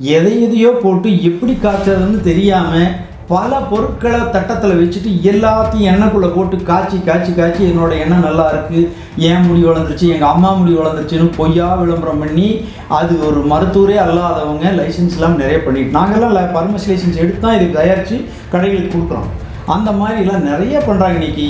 எதை எதையோ போட்டு எப்படி காய்ச்சறதுன்னு தெரியாமல் பல பொருட்களை தட்டத்தில் வச்சுட்டு எல்லாத்தையும் எண்ணெய்க்குள்ளே போட்டு காய்ச்சி காய்ச்சி காய்ச்சி என்னோட எண்ணெய் நல்லா இருக்குது என் முடி வளர்ந்துருச்சு? எங்கள் அம்மா முடி வளர்ந்துருச்சுன்னு பொய்யா விளம்பரம் பண்ணி அது ஒரு மருத்துவரே அல்லாதவங்க லைசன்ஸ்லாம் இல்லாமல் நிறைய பண்ணிட்டு நாங்கள்லாம் பர்மசி லைசன்ஸ் எடுத்து தான் இதுக்கு தயாரித்து கடைகளுக்கு கொடுக்குறோம். அந்த மாதிரிலாம் நிறைய பண்ணுறாங்க இன்றைக்கி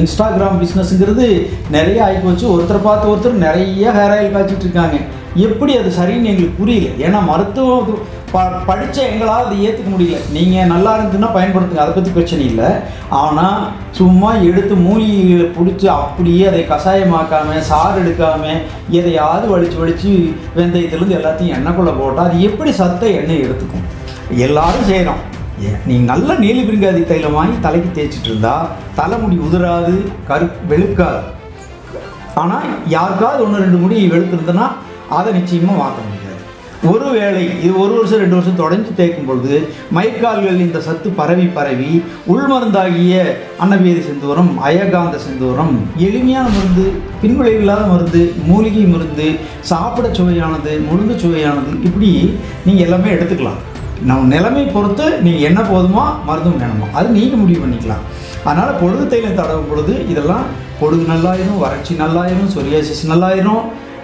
இன்ஸ்டாகிராம் பிஸ்னஸுங்கிறது நிறைய ஆகிப்போச்சு ஒருத்தரை பார்த்து ஒருத்தர் நிறைய ஹேர் ஆயில் காய்ச்சிட்டு இருக்காங்க. எப்படி அது சரின்னு எங்களுக்கு புரியல. ஏன்னா மருத்துவம் ப படித்த எங்களால் அதை ஏற்றுக்க முடியல. நீங்கள் நல்லா இருந்துன்னா பயன்படுத்துங்க. அதை பற்றி பிரச்சனை இல்லை. ஆனால் சும்மா எடுத்து மூலிகைகளை பிடிச்சி அப்படியே அதை கஷாயமாக்காமல் சாறு எடுக்காமல் எதையாவது வலிச்சு வலிச்சு வெந்தயத்துலேருந்து எல்லாத்தையும் எண்ணெய்க்குள்ளே போட்டால் அது எப்படி சத்த எண்ணெய் எடுத்துக்கும்? எல்லாரும் செய்கிறோம் நீ நல்ல நீலி பிரிங்காதி தைலம் வாங்கி தலைக்கு தேய்ச்சிட்டு இருந்தால் தலைமுடி உதிராது கரு வெளுக்காது. ஆனால் யாருக்காவது ஒன்று ரெண்டு முடி வெளுத்திருந்தனா அதை நிச்சயமாக மாற்ற முடியாது. ஒரு வேளை இது ஒரு வருஷம் ரெண்டு வருஷம் தொடர்ந்து தேய்க்கும் பொழுது மயக்கால்கள் இந்த சத்து பரவி பரவி உள்மருந்தாகிய அன்னவேதி செந்தூரம் அயகாந்த செந்தூரம் எளிமையான மருந்து பின்விளைவு இல்லாத மருந்து மூலிகை மருந்து சாப்பிட சுவையானது முழுங்க சுவையானது இப்படி நீங்கள் எல்லாமே எடுத்துக்கலாம். நம்ம நிலைமை பொறுத்து நீங்கள் என்ன போதுமா மருந்தும் வேணுமா? அது நீங்கள் முடிவு பண்ணிக்கலாம். அதனால் பொழுது தைலம் தடவும் பொழுது இதெல்லாம் பொழுது நல்லாயிரும் வறட்சி நல்லாயிரும் சொரியாசிஸ் நல்லாயிரும்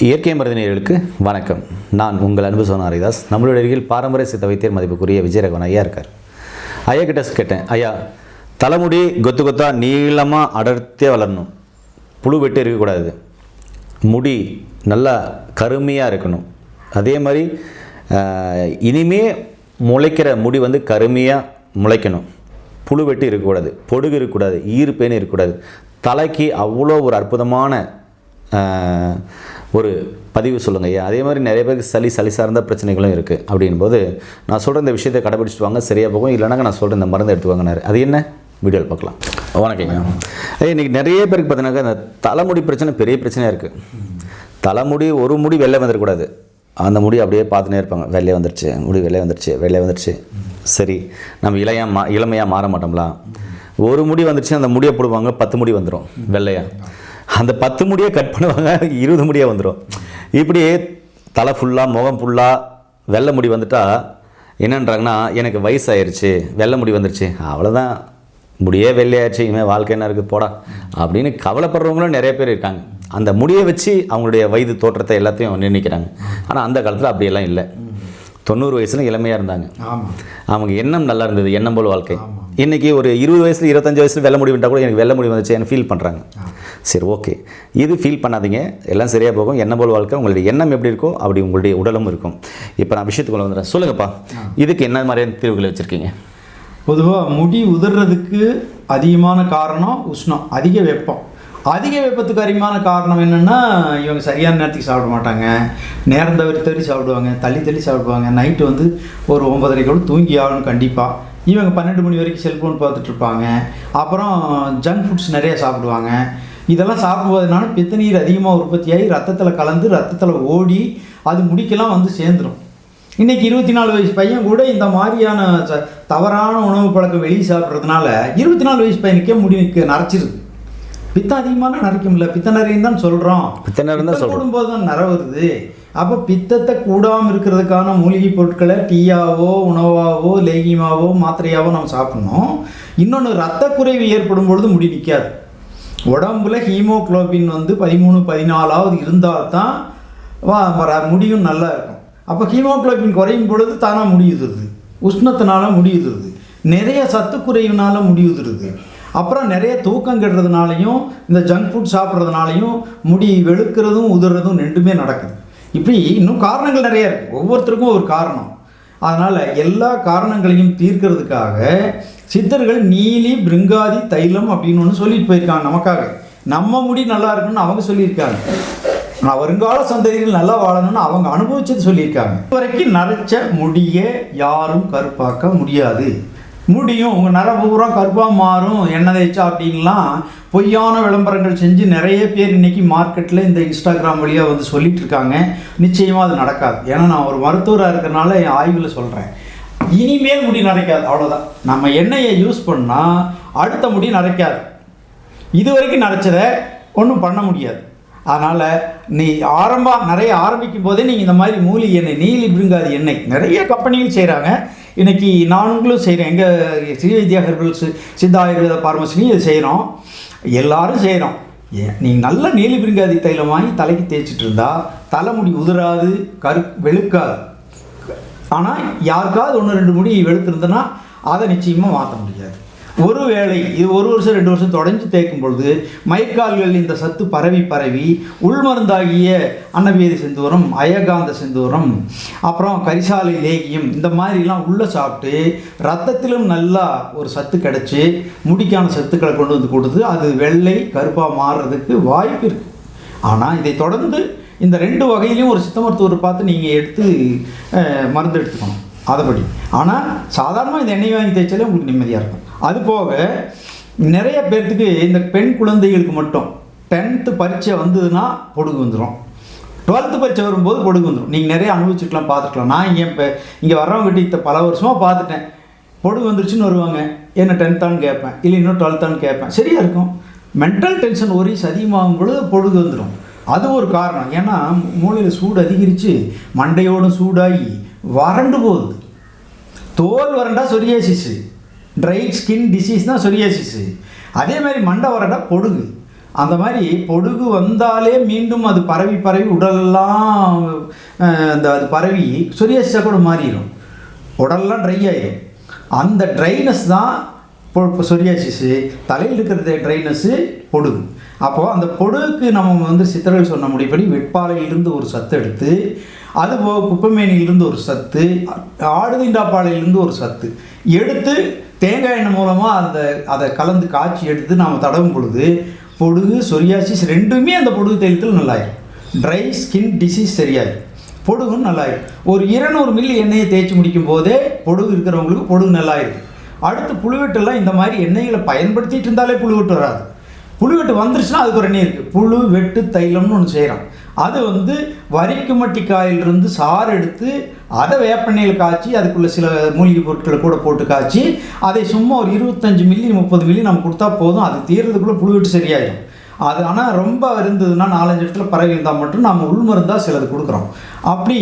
இயற்கை மருந்தினர்களுக்கு வணக்கம். நான் உங்கள் அன்பு சோனா ஹரிதாஸ். நம்மளுடைய அருகில் பாரம்பரிய சித்த வைத்தியர் மதிப்புக்குரிய விஜயரகவன் ஐயா இருக்கார். ஐயா கிட்ட கேட்டேன். ஐயா தலைமுடி கொத்து கொத்தா நீளமாக அடர்த்தியாக வளரணும். புழு வெட்டு இருக்கக்கூடாது. முடி நல்லா கருமையாக இருக்கணும். அதே மாதிரி இனிமே முளைக்கிற முடி வந்து கருமையாக முளைக்கணும். புழு வெட்டு இருக்கக்கூடாது. பொடுகு இருக்கக்கூடாது. ஈர்ப்பேன்னு இருக்கக்கூடாது. தலைக்கு அவ்வளோ ஒரு அற்புதமான ஒரு பதிவு சொல்லுங்க. ஐயா அதே மாதிரி நிறைய பேருக்கு சளி சளி சார்ந்த பிரச்சனைகளும் இருக்குது அப்படின்போது நான் சொல்கிற இந்த விஷயத்தை கடைபிடிச்சிட்டு வாங்க சரியாக போகும். இல்லைனாக்க நான் சொல்கிற இந்த மருந்து எடுத்துவாங்கனாரு அது என்ன? வீடியோவில் பார்க்கலாம். வணக்கங்க ஐயா. இன்றைக்கி நிறைய பேருக்கு பார்த்தீங்கன்னாக்கா இந்த தலைமுடி பிரச்சனை பெரிய பிரச்சனையாக இருக்குது தலைமுடி ஒரு முடி வெள்ளை வந்துடக்கூடாது. அந்த முடி அப்படியே பார்த்துனே இருப்பாங்க. வெள்ளையே வந்துருச்சு முடி வெள்ளை வந்துருச்சு வெள்ளை வந்துருச்சு. சரி நம்ம இளையா மா இளமையாக மாற மாட்டோம்ல? ஒரு முடி வந்துருச்சு அந்த முடியை போடுவாங்க பத்து முடி வந்துடும் வெள்ளையா? அந்த பத்து முடியை கட் பண்ணுவாங்க இருபது முடியாக வந்துடும் இப்படி தலை ஃபுல்லாக முகம் ஃபுல்லாக வெள்ளை முடி வந்துட்டா என்னன்றாங்கன்னா எனக்கு வயசாயிருச்சு வெள்ளை முடி வந்துருச்சு அவ்வளோதான் முடியே வெள்ளையாச்சு இனிமேல் வாழ்க்கை என்ன இருக்குது போடா அப்படின்னு கவலைப்படுறவங்களும் நிறைய பேர் இருக்காங்க. அந்த முடியை வச்சு அவங்களுடைய வயது தோற்றத்தை எல்லாத்தையும் நிர்ணயிக்கிறாங்க. ஆனால் அந்த காலத்தில் அப்படியெல்லாம் இல்லை. தொண்ணூறு வயசுல இளமையாக இருந்தாங்க. அவங்க எண்ணம் நல்லா இருந்தது எண்ணம் போல் வாழ்க்கை. இன்றைக்கி ஒரு இருபது வயசுல இருபத்தஞ்சு வயசுல வெள்ளை முடி வந்தால் கூட எனக்கு வெள்ளை முடி வந்துச்சு ஃபீல் பண்ணுறாங்க சரி ஓகே இது ஃபீல் பண்ணாதீங்க. எல்லாம் சரியாக போகும். எண்ணம் போல் வாழ்க்கை? உங்களுடைய எண்ணம் எப்படி இருக்கோ அப்படி உங்களுடைய உடலும் இருக்கும். இப்போ நான் விஷயத்துக்குள்ள வந்துடுறேன். சொல்லுங்கப்பா. இதுக்கு என்ன மாதிரியான தீர்வுகளை வச்சுருக்கீங்க? பொதுவாக முடி உதிர்றதுக்கு அதிகமான காரணம் உஷ்ணம் அதிக வெப்பம். அதிக வெப்பத்துக்கு அதிகமான காரணம் என்னென்னா இவங்க சரியான நேரத்துக்கு சாப்பிட மாட்டாங்க. நேரம் தவறி தவறி சாப்பிடுவாங்க தள்ளி தள்ளி சாப்பிடுவாங்க. நைட்டு வந்து ஒரு ஒன்பதரைக்கு கூட தூங்கி ஆகணும் கண்டிப்பாக இவங்க பன்னெண்டு மணி வரைக்கும் செல்ஃபோன் பார்த்துட்டு இருப்பாங்க அப்புறம் ஜங்க் ஃபுட்ஸ் நிறைய சாப்பிடுவாங்க. இதெல்லாம் சாப்பிடுவதனால பித்தநீர் அதிகமாக உற்பத்தியாகி ரத்தத்தில் கலந்து ரத்தத்தில் ஓடி அது முடிக்கெல்லாம் வந்து சேர்ந்துடும் இன்னைக்கு இருபத்தி நாலு வயசு பையன் கூட இந்த மாதிரியான ச- தவறான உணவு பழக்கம் வெளியே சாப்பிட்றதுனால இருபத்தி நாலு வயசு பையனுக்கே முடிவுக்கு நரைச்சிருது. பித்தம் அதிகமான நரைக்கும்ல பித்த நிறையும் தான் சொல்கிறோம் பித்த நிறையம் தான் சொல்றோம். போடும்போது தான் நிற வருது அப்போ பித்தத்தை கூடாமல் இருக்கிறதுக்கான மூலிகை பொருட்களை டீயாவோ உணவாவோ லேகியமாவோ மாத்திரையாவோ நம்ம சாப்பிடணும். இன்னொன்று ரத்த குறைவு ஏற்படும் பொழுது முடி நிற்காது உடம்புல ஹீமோகுளோபின் வந்து பதிமூணு பதினாலாவது இருந்தால் தான் வா முடியும் நல்லா இருக்கும். அப்போ ஹீமோகுளோபின் குறையும் பொழுது தானாக முடியுதுருது உஷ்ணத்தினால முடியுதுருது நிறைய சத்து குறைவினால முடியுதுருது அப்புறம் நிறைய தூக்கம் கெடுறதுனாலையும் இந்த ஜங்க் ஃபுட் சாப்பிட்றதுனாலையும் முடி வெளுக்கிறதும் உதிர்றதும் ரெண்டுமே நடக்குது. இப்படி இன்னும் காரணங்கள் நிறைய இருக்குது ஒவ்வொருத்தருக்கும் ஒரு காரணம். அதனால் எல்லா காரணங்களையும் தீர்க்கிறதுக்காக சித்தர்கள் நீலி பிருங்காதி தைலம் அப்படின்னு ஒன்று சொல்லிட்டு போயிருக்காங்க நமக்காக. நம்ம முடி நல்லா இருக்குன்னு அவங்க சொல்லியிருக்காங்க. நான் வருங்கால சந்ததிகள் நல்லா வாழணும்னு அவங்க அனுபவிச்சது சொல்லியிருக்காங்க. இது வரைக்கும் நரைச்ச முடியை யாரும் கருப்பாக்க முடியாது. முடியும் உங்கள் நரம்பு பூரா கருப்பாக மாறும் எண்ணெய் தேய்ச்சா அப்படின்லாம் பொய்யான விளம்பரங்கள் செஞ்சு நிறைய பேர் இன்னைக்கு மார்க்கெட்டில் இந்த இன்ஸ்டாகிராம் வழியாக வந்து சொல்லிகிட்ருக்காங்க நிச்சயமாக அது நடக்காது. ஏன்னா நான் ஒரு மருத்துவராக இருக்கிறனால என் ஆய்வில் சொல்கிறேன் இனிமேல் முடி நரைக்காது அவ்வளோதான் நம்ம எண்ணெயை யூஸ் பண்ணால் அடுத்த முடி நரைக்காது. இது வரைக்கும் நரைச்சதை ஒன்றும் பண்ண முடியாது. அதனால் நீ ஆரம்பம் நிறைய ஆரம்பிக்கும் போதே நீங்கள் இந்த மாதிரி மூலிகை எண்ணெய் நீலி விழுங்காது எண்ணெய் நிறைய கம்பெனிகள் செய்கிறாங்க இன்னைக்கு நாங்களும் செய்கிறேன் எங்கள் ஸ்ரீ வித்யாகர்கள் ஹெர்பல்ஸ் சித்தா ஆயுர்வேத பார்மசிலையும் இது செய்கிறோம் எல்லாரும் செய்கிறோம் ஏன் நீங்கள் நல்ல நீலி பிரிங்காதி தைலம் வாங்கி தலைக்கு தேய்ச்சிட்டு இருந்தால் தலைமுடி உதிராது கரு வெளுக்காது. ஆனால் யாருக்காவது ஒன்று ரெண்டு முடி வெளுத்துருந்தனா அதை நிச்சயமாக மாற்ற முடியாது. ஒருவேளை இது ஒரு வருஷம் ரெண்டு வருஷம் தொடர்ந்து தேய்க்கும் பொழுது மயக்கால்கள் இந்த சத்து பரவி பரவி உள்மருந்தாகிய அன்னவேதி செந்தூரம் அயகாந்த செந்தூரம் அப்புறம் கரிசாலை லேகியம் இந்த மாதிரிலாம் உள்ளே சாப்பிட்டு ரத்தத்திலும் நல்லா ஒரு சத்து கிடச்சி முடிக்கான சத்துக்களை கொண்டு வந்து கொடுத்து அது வெள்ளை கருப்பாக மாறுறதுக்கு வாய்ப்பு இருக்குது ஆனால் இதை தொடர்ந்து இந்த ரெண்டு வகையிலையும் ஒரு சித்த மருத்துவர் பார்த்து நீங்கள் எடுத்து மருந்து எடுத்துக்கணும். அதைப்படி ஆனால் சாதாரணமாக இந்த எண்ணெய் வாங்கி தேய்ச்சாலே உங்களுக்கு நிம்மதியாக இருக்கும். அது போக நிறைய பேர்த்துக்கு இந்த பெண் குழந்தைகளுக்கு மட்டும் டென்த்து பரீட்சை வந்ததுன்னா பொடுகு வந்துடும் டுவெல்த்து பரீட்சை வரும்போது பொடுகு வந்துடும் நீங்கள் நிறைய அனுபவிச்சுக்கலாம் பார்த்துக்கலாம் நான் இங்கே இப்போ இங்கே வர்றவங்ககிட்ட இத்த பல வருஷமாக பார்த்துட்டேன். பொடுகு வந்துருச்சுன்னு வருவாங்க. என்ன டென்த்தான்னு கேட்பேன். இல்லை இன்னும் டுவெல்த்தான்னு கேட்பேன். சரியாக இருக்கும். மென்டல் டென்ஷன் ஒரீஸ் அதிகமாகும் பொழுது பொழுது வந்துடும் அது ஒரு காரணம். ஏன்னா மூளையில் சூடு அதிகரித்து மண்டையோடும் சூடாகி வறண்டு போகுது. தோல் வறண்டா சொரியாசிஸு. ட்ரை ஸ்கின் டிசீஸ் தான் சொரியாசிஸு. அதே மாதிரி மண்டை வறண்டா பொடுகு. அந்த மாதிரி பொடுகு வந்தாலே மீண்டும் அது பரவி பரவி உடலெல்லாம் அந்த அது பரவி சொரியாசிஸாக கூட மாறிடும் உடல்லாம் ட்ரை ஆகிடும் அந்த ட்ரைனஸ் தான் இப்போ சொரியாசிஸு தலையில் இருக்கிற ட்ரைனஸ்ஸு பொடுகு அப்போது அந்த பொடுகுக்கு நம்ம வந்து சித்தர்கள் சொன்ன முடிப்படி வெட்பாலையிலிருந்து ஒரு சத்து எடுத்து அதுபோக குப்பமேனியிலிருந்து குப்பைமேனியிலிருந்து ஒரு சத்து ஆடுதிண்டாப்பாலையிலிருந்து ஒரு சத்து. எடுத்து தேங்காய் எண்ணெய் மூலமாக அந்த அதை கலந்து காய்ச்சி எடுத்து நாம் தடவும் பொழுது பொடுகு சொரியாசிஸ் ரெண்டுமே அந்த பொடுகு தைலத்தில் நல்லாயிரும். ட்ரை ஸ்கின் டிசீஸ் சரியாயிரும். பொடுகும் நல்லாயிரும். ஒரு இருநூறு மில்லி எண்ணெயை தேய்ச்சி முடிக்கும் போதே பொடுகு இருக்கிறவங்களுக்கு பொடுகு நல்லாயிருக்கு. அடுத்து புழுவெட்டெல்லாம் இந்த மாதிரி எண்ணெய்களை பயன்படுத்திட்டு இருந்தாலே புழுவெட்டு வராது. புழுவெட்டு வந்துருச்சுன்னா அதுக்கு ஒரு எண்ணெய் இருக்குது புழு வெட்டு தைலம்னு ஒன்று செய்கிறோம் அது வந்து வரிக்குமட்டி காயிலிருந்து சாறு எடுத்து அதை வேப்பெண்ணெயில் காய்ச்சி அதுக்குள்ளே சில மூலிகை பொருட்களை கூட போட்டு காய்ச்சி அதை சும்மா ஒரு இருபத்தஞ்சு மில்லி முப்பது மில்லி நம்ம கொடுத்தா போதும். அது தீர்றதுக்குள்ளே புழுவெட்டு சரியாயிடும் அது ஆனால் ரொம்ப இருந்ததுன்னா நாலஞ்சு இடத்துல பரவி இருந்தால் மட்டும் நம்ம உள்மருந்தாக சிலது கொடுக்குறோம். அப்படி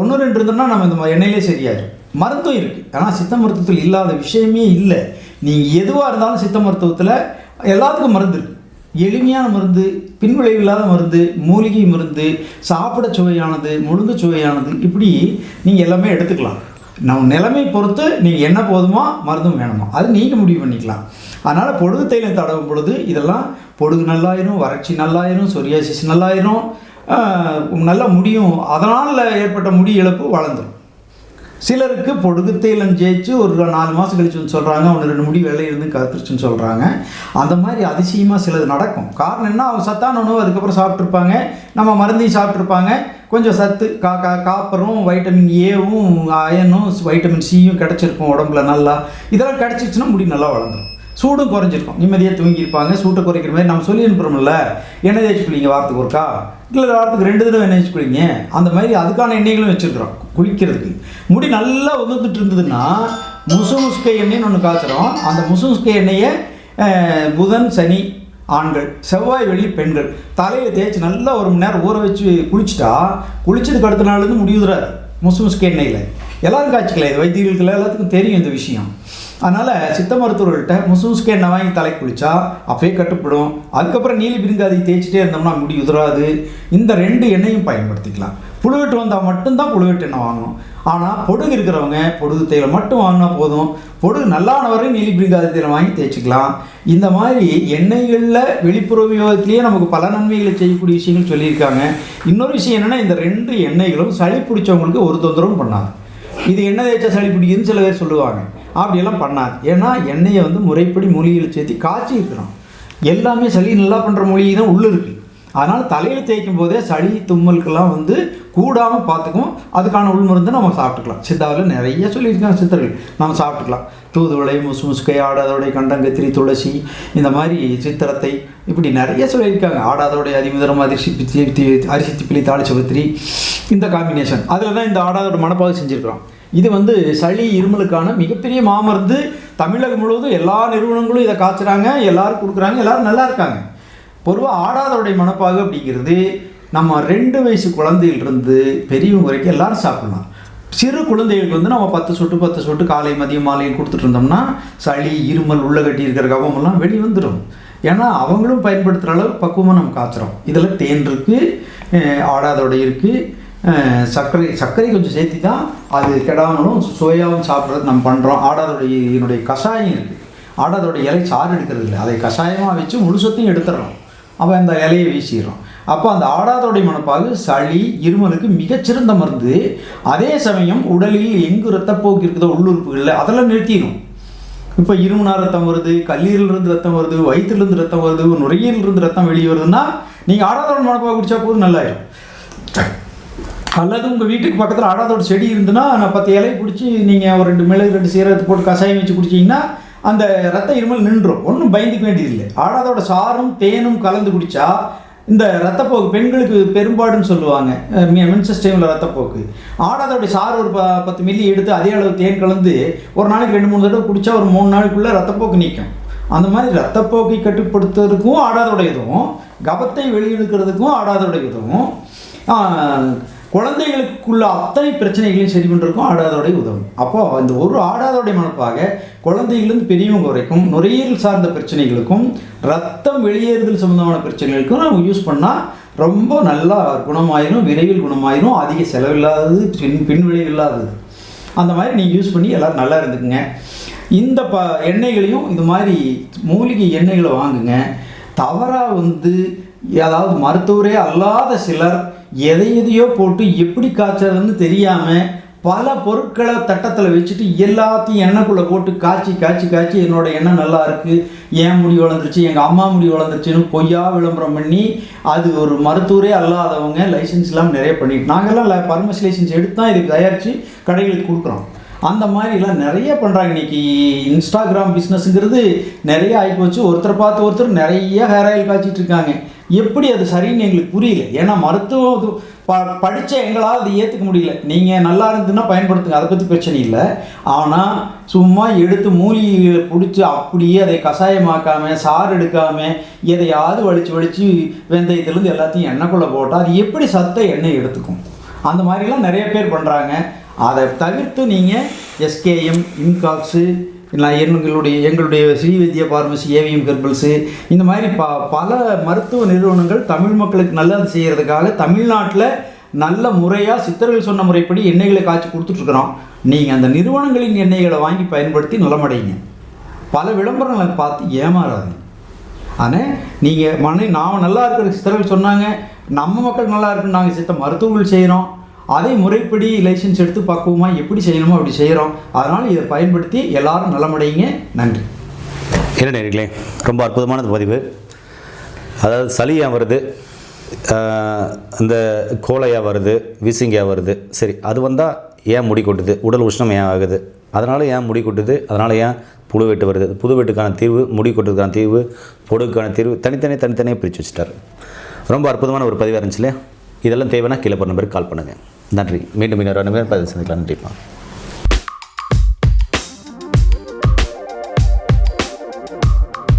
ஒன்று ரெண்டு இருந்தோம்னா நம்ம இந்த மாதிரி எண்ணெயிலே சரியாயிடும் மருத்துவம் இருக்குது ஆனால் சித்த மருத்துவத்தில் இல்லாத விஷயமே இல்லை. நீங்கள் எதுவாக இருந்தாலும் சித்த மருத்துவத்தில் எல்லாத்துக்கும் மருந்து இருக்குது எளிமையான மருந்து பின்விளைவு இல்லாத மருந்து மூலிகை மருந்து சாப்பிட சுவையானது முழுங்க சுவையானது இப்படி நீங்கள் எல்லாமே எடுத்துக்கலாம். நம்ம நிலைமை பொறுத்து நீங்கள் என்ன போதுமோ மருந்தும் வேணுமா? அது நீங்கள் முடிவு பண்ணிக்கலாம். அதனால் பொடுகு தைலம் தடவும் பொழுது இதெல்லாம் பொடுகு நல்லாயிரும் வறட்சி நல்லாயிரும் சொரியாசிஸ் நல்லாயிரும் நல்லா முடியும். அதனால் ஏற்பட்ட முடி இழப்பு வளர்ந்துடும் சிலருக்கு பொடுகு தேலம் ஜெயிச்சு ஒரு நாலு மாதம் கழிச்சு வந்து சொல்கிறாங்க ஒன்று ரெண்டு முடி வெள்ளை இருந்து கத்துருச்சுன்னு சொல்கிறாங்க அந்த மாதிரி அதிசயமாக சிலது நடக்கும். காரணம் என்ன? அவங்க சத்தான உணவு அதுக்கப்புறம் சாப்பிட்ருப்பாங்க நம்ம மருந்தையும் சாப்பிட்ருப்பாங்க கொஞ்சம் சத்து கா கா காப்பரும் வைட்டமின் ஏவும் அயனும் வைட்டமின் சியும் கிடச்சிருக்கும் உடம்புல நல்லா. இதெல்லாம் கிடச்சிச்சுன்னா முடி நல்லா வளர்ந்துடும் சூடும் குறைஞ்சிருக்கும். நிம்மதியாக தூங்கியிருப்பாங்க. சூட்டை குறைக்கிற மாதிரி நம்ம சொல்லி அனுப்புகிறோம்ல என்ன தேய்ச்சி பிள்ளைங்க வாரத்துக்கு ஒருக்கா? இல்லை வாரத்துக்கு ரெண்டு தடவை எண்ணெய் வச்சு குளிங்க. அந்த மாதிரி அதுக்கான எண்ணெய்களும் வச்சுருக்குறோம். குளிக்கிறதுக்கு. முடி நல்லா உதிர்ந்துட்டு இருந்ததுன்னா முசு முசுக்கை எண்ணெய்னு ஒன்று காய்ச்சுறோம். அந்த முசு முசுக்கை எண்ணெயை புதன் சனி ஆண்கள் செவ்வாய் வெள்ளி பெண்கள் தலையில் தேய்ச்சி நல்லா ஒரு மணி நேரம் ஊற வச்சு குளிச்சுட்டா குளிச்சதுக்கு அடுத்த நாள்லேருந்து முடிவுறாரு முசு முசுக்கு எண்ணெயில். எல்லாரும் காய்ச்சிக்கல இது வைத்தியர்களுக்கு எல்லாத்துக்கும் தெரியும் இந்த விஷயம். அதனால் சித்த மருத்துவர்கள்ட்ட முசுமுசுக்கு எண்ணெய் வாங்கி தலை குளிச்சா அப்பயே கட்டுப்படும். அதுக்கப்புறம் நீலி பிரிங்காதி தேய்ச்சிட்டே இருந்தோம்னா முடி உதறாது இந்த ரெண்டு எண்ணெயும் பயன்படுத்திக்கலாம். புழுவெட்டு வந்தால் மட்டும்தான் புழுவெட்டு எண்ணெய் வாங்கணும். ஆனால் பொடுகு இருக்கிறவங்க பொடுகு தைலம் மட்டும் வாங்கினா போதும். பொடுகு நல்லான வரை நீலி பிரிங்காதி தைலம் வாங்கி தேய்ச்சிக்கலாம். இந்த மாதிரி எண்ணெய்களில் வெளிப்புற உபயோகத்திலேயே நமக்கு பல நன்மைகளை செய்யக்கூடிய விஷயங்கள் சொல்லியிருக்காங்க. இன்னொரு விஷயம் என்னென்னா இந்த ரெண்டு எண்ணெய்களும் சளி பிடிச்சவங்களுக்கு ஒரு தொந்தரவும் பண்ணாது. இது எண்ணெய் தேய்ச்சா சளி பிடிக்குதுன்னு சில பேர் சொல்லுவாங்க. அப்படியெல்லாம் பண்ணாது ஏன்னா எண்ணெயை வந்து முறைப்படி மூலிகையில் சேர்த்து காய்ச்சி இருக்கிறோம் எல்லாமே சளி நல்லா பண்ணுற மூலிகை தான் உள்ளே இருக்குது அதனால் தலையில் தேய்க்கும் போதே சளி தும்மலுக்கெல்லாம் வந்து கூடாமல் பார்த்துக்கும் அதுக்கான உள்மருந்து நம்ம சாப்பிட்டுக்கலாம் சித்தாவில் நிறைய சொல்லியிருக்காங்க சித்தர்கள் நம்ம சாப்பிட்டுக்கலாம் தூதுவளை முசு முசுக்கை ஆடாதோடை கண்டங்கத்திரி துளசி இந்த மாதிரி சித்திரத்தை இப்படி நிறைய சொல்லியிருக்காங்க ஆடாதோடைய அதிமுதரம் அரிசி அரிசி திப்பிலி தாளிச்சபத்திரி இந்த காம்பினேஷன் அதில் தான் இந்த ஆடாதோட மனப்பாக செஞ்சுருக்கிறோம் இது வந்து சளி இருமலுக்கான மிகப்பெரிய மாமருந்து. தமிழகம் முழுவதும் எல்லா நிறுவனங்களும் இதை காய்ச்சுறாங்க. எல்லோரும் கொடுக்குறாங்க. எல்லோரும் நல்லா இருக்காங்க. பொதுவாக ஆடாதவருடைய மனப்பாகு அப்படிங்கிறது நம்ம ரெண்டு வயசு குழந்தையிலிருந்து பெரியவங்க வரைக்கும் எல்லாரும் சாப்பிடலாம். சிறு குழந்தைகளுக்கு வந்து நம்ம பத்து சொட்டு பத்து சொட்டு காலை மதியம் மாலையில் கொடுத்துட்டு இருந்தோம்னா சளி இருமல் உள்ள கட்டி இருக்கிற கவமெல்லாம் வெளியே வந்துடும். ஏன்னா அவங்களும் பயன்படுத்துகிற அளவு பக்குவமாக நம்ம காய்ச்சுறோம். இதில் தேன் இருக்குது ஆடாதோட இருக்குது சர்க்கரை சர்க்கரை கொஞ்சம் சேர்த்து தான் அது கெடாமலும் சுவையாகவும் சாப்பிட்றது நம்ம பண்ணுறோம் ஆடாதோடைய இதனுடைய கஷாயம் இருக்குது ஆடாதோடைய இலை சாறு எடுக்கிறது இல்லை. அதை கஷாயமாக வச்சு முழுசத்தையும் எடுத்துடுறோம் அப்போ அந்த இலையை வீசிடுறோம். அப்போ அந்த ஆடாதோடைய மனப்பாகு சளி இருமலுக்கு மிகச்சிறந்த மருந்து. அதே சமயம் உடலில் எங்கு ரத்தப்போக்கு இருக்குதோ உள்ளுறுப்புகளில் அதெல்லாம் நிறுத்திடும். இப்போ இருமுனா ரத்தம் வருது கல்லீரலிருந்து ரத்தம் வருது வயிற்றுலேருந்து ரத்தம் வருது நுரையீரலிருந்து ரத்தம் வெளியே வருதுன்னா நீங்கள் ஆடாதோட மனப்பாக குடித்தா போதும் நல்லாயிடும். அல்லது உங்கள் வீட்டுக்கு பக்கத்தில் ஆடாதோட செடி இருந்துன்னா நான் பத்து இலையை பிடிச்சி நீங்கள் ஒரு ரெண்டு மிளகு ரெண்டு சீரகத்தை போட்டு கஷாயம் வச்சு குடிச்சீங்கன்னா அந்த ரத்த இருமல் நின்றும். ஒன்றும் பயந்துக்க வேண்டியதில்லை. ஆடாதோட சாரும் தேனும் கலந்து குடித்தா இந்த ரத்தப்போக்கு பெண்களுக்கு பெரும்பாடுன்னு சொல்லுவாங்க. மென்சஸ் டைமில் ரத்தப்போக்கு ஆடாதோட சாறு ஒரு ப பத்து மில்லி எடுத்து அதே அளவு தேன் கலந்து ஒரு நாளைக்கு ரெண்டு மூணு தடவை குடித்தா ஒரு மூணு நாளுக்குள்ளே ரத்தப்போக்கு நிற்கும் அந்த மாதிரி ரத்தப்போக்கை கட்டுப்படுத்துறதுக்கும் ஆடாதோட இதுவும் கபத்தை வெளியெடுக்கிறதுக்கும் ஆடாதோட இதுவும் குழந்தைகளுக்குள்ள அத்தனை பிரச்சனைகளையும் சரி பண்ணுறதுக்கும் ஆடாதோடைய உதவும். அப்போ இந்த ஒரு ஆடாதோடைய மனப்பாக குழந்தைகளிலிருந்து பெரியவங்க வரைக்கும் நுரையீரல் சார்ந்த பிரச்சனைகளுக்கும் ரத்தம் வெளியேறுதல் சம்மந்தமான பிரச்சனைகளுக்கும் நம்ம யூஸ் பண்ணால் ரொம்ப நல்லா குணமாயிரும் விரைவில் குணமாயிரும் அதிக செலவில்லாதது பின் பின்விளைவு இல்லாதது அந்த மாதிரி நீங்கள் யூஸ் பண்ணி எல்லோரும் நல்லா இருந்துக்குங்க. இந்த ப எண்ணெய்களையும் இது மாதிரி மூலிகை எண்ணெய்களை வாங்குங்க. தவறாக வந்து அதாவது மருத்துவரே அல்லாத சிலர் எதை எதையோ போட்டு எப்படி காய்ச்சறதுன்னு தெரியாமல் பல பொருட்களை தட்டத்தில் வச்சுட்டு எல்லாத்தையும் எண்ணெய்க்குள்ளே போட்டு காய்ச்சி காய்ச்சி காய்ச்சி என்னோட எண்ணெய் நல்லா இருக்குது என் முடி வளர்ந்துருச்சு? எங்கள் அம்மா முடி வளர்ந்துருச்சுன்னு பொய்யா விளம்பரம் பண்ணி அது ஒரு மருத்துவரே அல்லாதவங்க லைசன்ஸ் இல்லாமல் நிறைய பண்ணிட்டு நாங்கள்லாம் பர்மசி லைசன்ஸ் எடுத்து தான் இதுக்கு தயாரித்து கடைகளுக்கு கொடுக்குறோம். அந்த மாதிரிலாம் நிறைய பண்ணுறாங்க இன்னைக்கு இன்ஸ்டாகிராம் பிஸ்னஸுங்கிறது நிறைய ஆகிப்போச்சு ஒருத்தரை பார்த்து ஒருத்தர் நிறைய ஹேர் ஆயில் காய்ச்சிட்டு இருக்காங்க. எப்படி அது சரின்னு எங்களுக்கு புரியல. ஏன்னா மருத்துவம் ப படித்த எங்களால் அதை ஏற்றுக்க முடியல. நீங்கள் நல்லா இருந்துன்னா பயன்படுத்துங்க. அதை பற்றி பிரச்சனை இல்லை. ஆனால் சும்மா எடுத்து மூலிகைகளை பிடிச்சி அப்படியே அதை கஷாயமாக்காமல் சாறு எடுக்காமல் எதையாவது வலிச்சு வலிச்சு வெந்தயத்துலேருந்து எல்லாத்தையும் எண்ணெய்க்குள்ளே போட்டால் அது எப்படி சத்த எண்ணெய் எடுத்துக்கும்? அந்த மாதிரிலாம் நிறைய பேர் பண்ணுறாங்க அதை தவிர்த்து நீங்கள் எஸ்கேஎம் இன்காக்ஸு இல்லை எங்களுடைய எங்களுடைய ஸ்ரீவித்யா பார்மசி ஏவிஎம் ஹெர்பல்ஸு இந்த மாதிரி ப பல மருத்துவ நிறுவனங்கள் தமிழ் மக்களுக்கு நல்லது செய்கிறதுக்காக தமிழ்நாட்டில் நல்ல முறையாக சித்தர்கள் சொன்ன முறைப்படி எண்ணெய்களை காய்ச்சி கொடுத்துட்ருக்குறோம். நீங்கள் அந்த நிறுவனங்களின் எண்ணெய்களை வாங்கி பயன்படுத்தி நலமடைங்க. பல விளம்பரங்களை பார்த்து ஏமாறாதீங்க. ஆனால் நீங்கள் மனை நாம் நல்லா இருக்கிற சித்தர்கள் சொன்னாங்க நம்ம மக்கள் நல்லா இருக்குன்னு நாங்கள் சித்த மருத்துவர்கள் செய்கிறோம் அதை முறைப்படி லைசன்ஸ் எடுத்து பக்குவமாக எப்படி செய்யணுமோ அப்படி செய்கிறோம் அதனால் இதை பயன்படுத்தி எல்லாரும் நலமடைங்க நன்றி. என்ன நேர்களே ரொம்ப அற்புதமான பதிவு. அதாவது சளியாக வருது இந்த கோலையாக வருது விசிங்கையாக வருது. சரி அது வந்தால் ஏன் முடி கொட்டுது? உடல் உஷ்ணம் ஏன் ஆகுது? அதனால் ஏன் முடி கொட்டுது? அதனால் ஏன் புழு வெட்டு வருது? புது வெட்டுக்கான தீர்வு முடி கொட்டுறதுக்கான தீர்வு பொடுக்கான தீர்வு தனித்தனி தனித்தனியாக பிரித்து வச்சுட்டார். ரொம்ப அற்புதமான ஒரு பதிவாக இருந்துச்சு இல்லையா? இதெல்லாம் தேவைன்னா கீழே போகிற நம்பருக்கு கால் பண்ணுங்கள் நன்றி. மீண்டும் இன்னொரு நம்பர் பதிவு சந்திக்கலாம். நன்றிப்பா.